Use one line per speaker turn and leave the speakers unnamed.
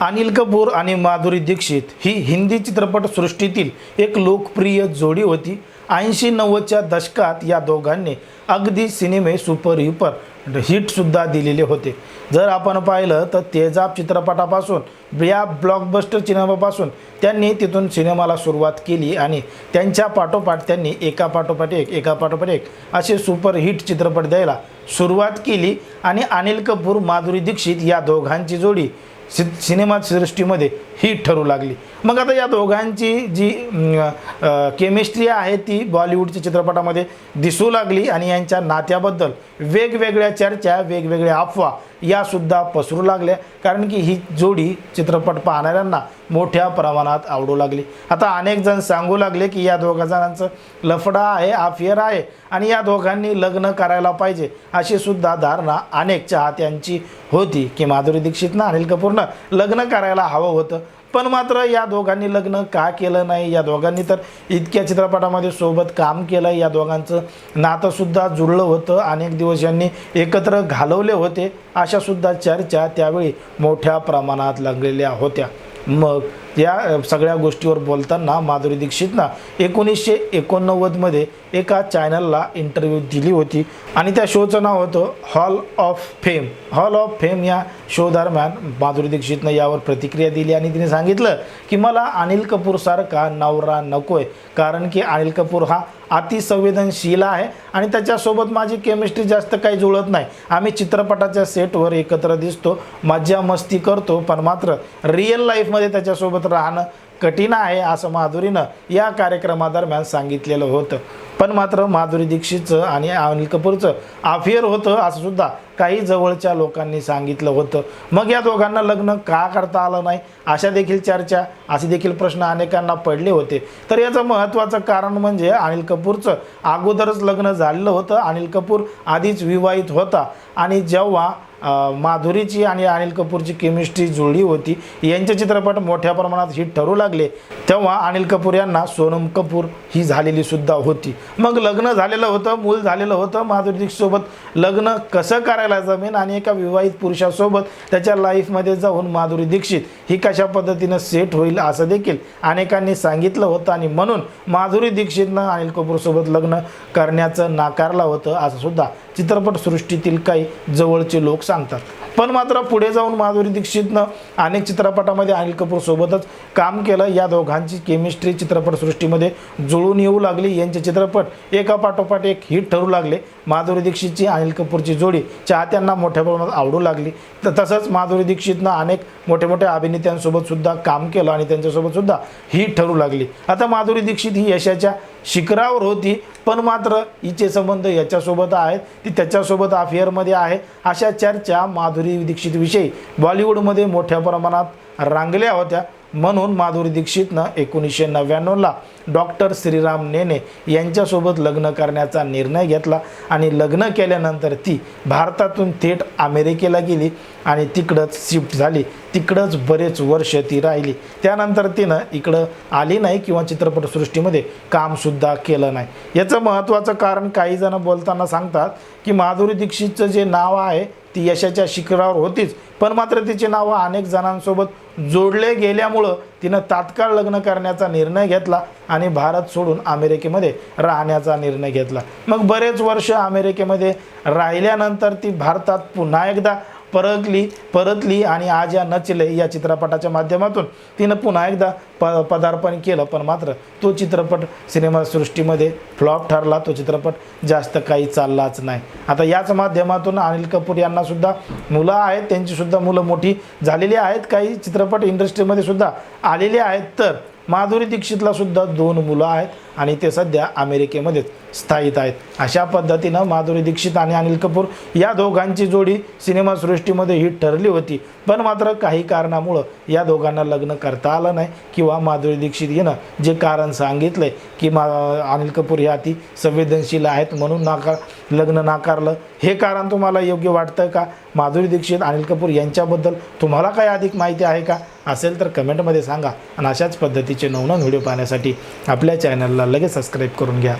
अनिल कपूर आणि माधुरी दीक्षित ही हिंदी चित्रपटसृष्टीतील एक लोकप्रिय जोडी होती. ऐंशी नव्वदच्या दशकात या दोघांनी अगदी सिनेमे सुपर हिपर हिटसुद्धा दिलेले होते. जर आपण पाहिलं तर तेजाब चित्रपटापासून या ब्लॉकबस्टर सिनेमापासून त्यांनी तिथून सिनेमाला सुरुवात केली आणि त्यांच्या पाठोपाठ त्यांनी एका पाठोपाठ एक एका पाठोपाठ एक असे सुपरहिट चित्रपट द्यायला सुरुवात केली आणि अनिल कपूर माधुरी दीक्षित या दोघांची जोडी सि सिनेमा सृष्टीमध्ये हिट ठरू लागली. मग आता या दोघांची जी केमिस्ट्री आहे ती बॉलिवूडच्या चित्रपटामध्ये दिसू लागली आणि यांच्या नात्याबद्दल वेगवेगळ्या चर्चा वेगवेगळ्या अफवा यासुद्धा पसरू लागल्या कारण की ही जोडी चित्रपट पाहणाऱ्यांना मोठ्या प्रमाणात आवडू लागली. आता अनेक जण सांगू लागले की या दोघा जणांचं लफडा आहे अफेअर आहे आणि या दोघांनी लग्न करायला पाहिजे अशी सुद्धा धारणा अनेक चाहत्यांची होती की माधुरी दीक्षितनं अनिल कपूरनं लग्न करायला हवं होतं. पण मात्र या दोघांनी लग्न का केलं नाही? या दोघांनी तर इतक्या चित्रपटामध्ये सोबत काम केलं या दोघांचं नातंसुद्धा जुळलं होतं. अनेक दिवस यांनी एकत्र घालवले होते. अशासुद्धा चर्चा त्यावेळी मोठ्या प्रमाणात लागलेल्या होत्या. मग या सगळ्या गोष्टीवर बोलताना माधुरी दीक्षितनं एकोणीसशे एकोणनव्वदमध्ये एका चॅनलला इंटरव्ह्यू दिली होती. आणि त्या शोचं नाव होतं hall of fame hall of fame या शो दरम्यान माधुरी दीक्षितनं यावर प्रतिक्रिया दिली आणि तिने सांगितलं की मला अनिल कपूरसारखा नवरा नको आहे कारण की अनिल कपूर हा अतिसंवेदनशील आहे आणि त्याच्यासोबत माझी केमिस्ट्री जास्त काही जुळत नाही. आम्ही चित्रपटाच्या सेटवर एकत्र दिसतो मज्जा मस्ती करतो पण मात्र रिअल लाईफमध्ये त्याच्यासोबत राहणं कठीण आहे असं माधुरीनं या कार्यक्रमादरम्यान सांगितलेलं होतं. पण मात्र माधुरी दीक्षितचं आणि अनिल कपूरचं अफेअर होतं असं सुद्धा काही जवळच्या लोकांनी सांगितलं होतं. मग या दोघांना लग्न का करता आलं नाही? अशा देखील चर्चा असे देखील प्रश्न अनेकांना पडले होते. तर याचं महत्त्वाचं कारण म्हणजे अनिल कपूरचं अगोदरच लग्न झालेलं होतं. अनिल कपूर आधीच विवाहित होता. आणि जेव्हा माधुरीची आणि अनिल कपूरची केमिस्ट्री जुळली होती. यांचे चित्रपट मोठ्या प्रमाणात हिट ठरू लागले. तेव्हा अनिल कपूर यांना सोनम कपूर ही झालेली सुद्धा होती. मग लग्न झालेलं होतं मूल झालेलं होतं माधुरी दीक्षितसोबत लग्न कसं करायला जमेन आणि एका विवाहित पुरुषासोबत त्याच्या लाईफमध्ये जाऊन माधुरी दीक्षित ही कशा पद्धतीनं सेट होईल असं देखील अनेकांनी सांगितलं होतं आणि म्हणून माधुरी दीक्षितनं अनिल कपूरसोबत लग्न करण्याचं नाकारलं होतं असं सुद्धा चित्रपटसृष्टीतील काही जवळचे लोक सांगतात पण मात्र पुढे जाऊन माधुरी दीक्षितनं अनेक चित्रपटामध्ये अनिल कपूर सोबतच काम केलं. या दोघांची केमिस्ट्री चित्रपटसृष्टीमध्ये जुळून येऊ लागली. यांचे चित्रपट एका पाठोपाठ एक हिट ठरू लागले. माधुरी दीक्षितची अनिल कपूरची जोडी चाहत्यांना मोठ्या प्रमाणात आवडू लागली. तर तसंच माधुरी दीक्षितनं अनेक मोठ्या मोठ्या अभिनेत्यांसोबत सुद्धा काम केलं आणि त्यांच्यासोबत सुद्धा हिट ठरू लागली. आता माधुरी दीक्षित ही यशाच्या शिखरावर होती पण मात्र हिचे संबंध याच्यासोबत आहेत. ती त्याच्यासोबत अफेअरमध्ये आहे. अशा चर्चा माधुरी दीक्षितविषयी बॉलिवूडमध्ये मोठ्या प्रमाणात रांगल्या होत्या म्हणून माधुरी दीक्षितनं एकोणीसशे नव्याण्णवला डॉक्टर श्रीराम नेने यांच्यासोबत लग्न करण्याचा निर्णय घेतला आणि लग्न केल्यानंतर ती भारतातून थेट अमेरिकेला गेली आणि तिकडंच शिफ्ट झाली. तिकडंच बरेच वर्ष ती राहिली. त्यानंतर तिनं इकडं आली नाही किंवा चित्रपटसृष्टीमध्ये कामसुद्धा केलं नाही. याचं महत्त्वाचं कारण काही जण बोलताना सांगतात की माधुरी दीक्षितचं जे नाव आहे ती यशाच्या शिखरावर होतीच. पण मात्र तिचे नावं अनेक जणांसोबत जोडले गेल्यामुळं तिनं तात्काळ लग्न करण्याचा निर्णय घेतला आणि भारत सोडून अमेरिकेमध्ये राहण्याचा निर्णय घेतला. मग बरेच वर्ष अमेरिकेमध्ये राहिल्यानंतर ती भारतात पुन्हा एकदा परतली परतली आणि आज या नचले या चित्रपटाच्या माध्यमातून तिनं पुन्हा एकदा प पदार्पण केलं. पण मात्र तो चित्रपट सिनेमासृष्टीमध्ये फ्लॉप ठरला. तो चित्रपट जास्त काही चाललाच नाही. आता याच माध्यमातून अनिल कपूर यांनासुद्धा मुलं आहेत. त्यांचीसुद्धा मुलं मोठी झालेली आहेत. काही चित्रपट इंडस्ट्रीमध्ये सुद्धा आलेली आहेत. तर माधुरी दीक्षितला सुद्धा दोन मुलं आहेत. आणि ते सध्या अमेरिकेमध्येच स्थायित आहेत. अशा पद्धतीनं माधुरी दीक्षित आणि अनिल कपूर या दोघांची जोडी सिनेमासृष्टीमध्ये हिट ठरली होती. पण मात्र काही कारणामुळं या दोघांना लग्न करता आलं नाही किंवा माधुरी दीक्षित हिनं जे कारण सांगितलं की मा अनिल कपूर हे अति संवेदनशील आहेत म्हणून नाकार लग्न नाकारलं हे कारण तुम्हाला योग्य वाटतं का? माधुरी दीक्षित अनिल कपूर यांच्याबद्दल तुम्हाला काही अधिक माहिती आहे का? असेल तर कमेंटमध्ये सांगा. आणि अशाच पद्धतीचे नवनवीन व्हिडिओ पाहण्यासाठी आपल्या चॅनलला चॅनलला लगेच सबस्क्राईब करून घ्या.